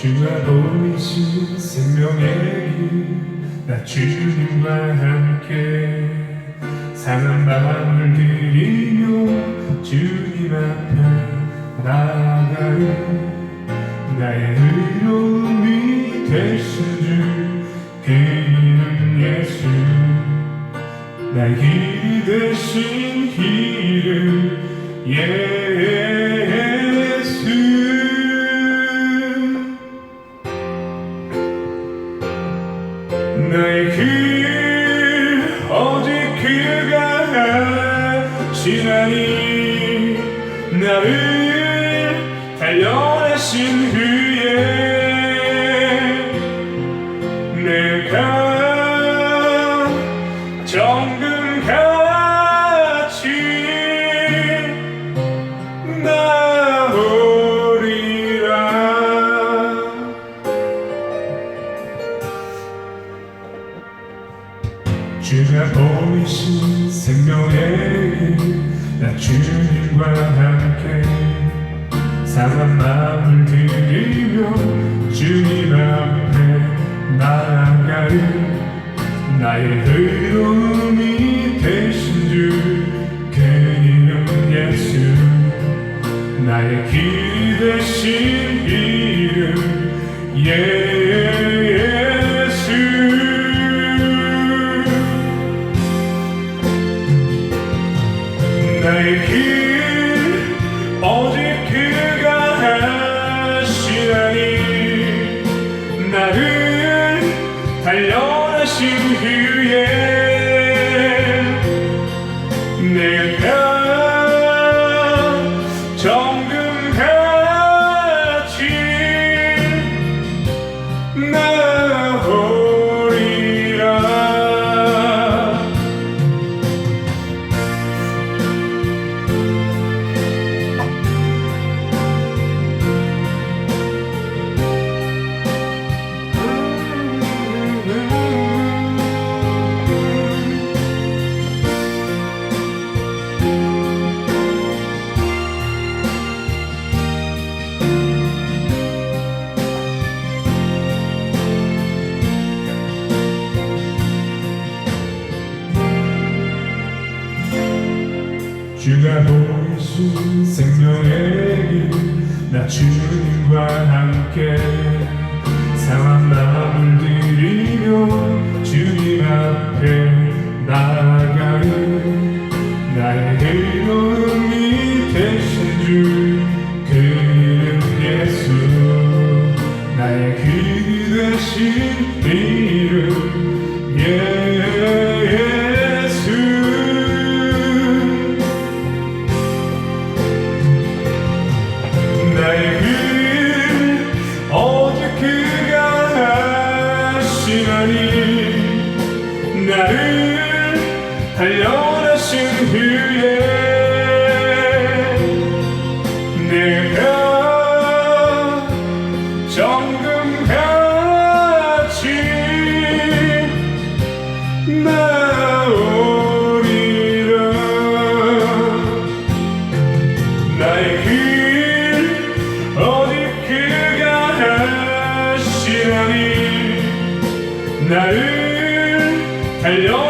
주가 보이신 생명의 길나 주님과 함께 상한 마음을 드리며 주님 앞에 나아가리 나의 의로움이 되신 주그 이름 예수 나의 길이 되신 이름 예수 나의 길 오직 그가 하시나니 나를 달려내신 후에 내가 정금 보이신 생명의 길나 주님과 함께 상한 마음을 드리며 주님 앞에 나아가리. 나의 의로움이 되신 주 그 이름 예수. 나의 길이 되신 이름 예 달려 주가 보이신 생명의 길나 주님과 함께 상한 마음을 드리며 나오리라 나의 길 오직 그가 하시나니? 나를 달려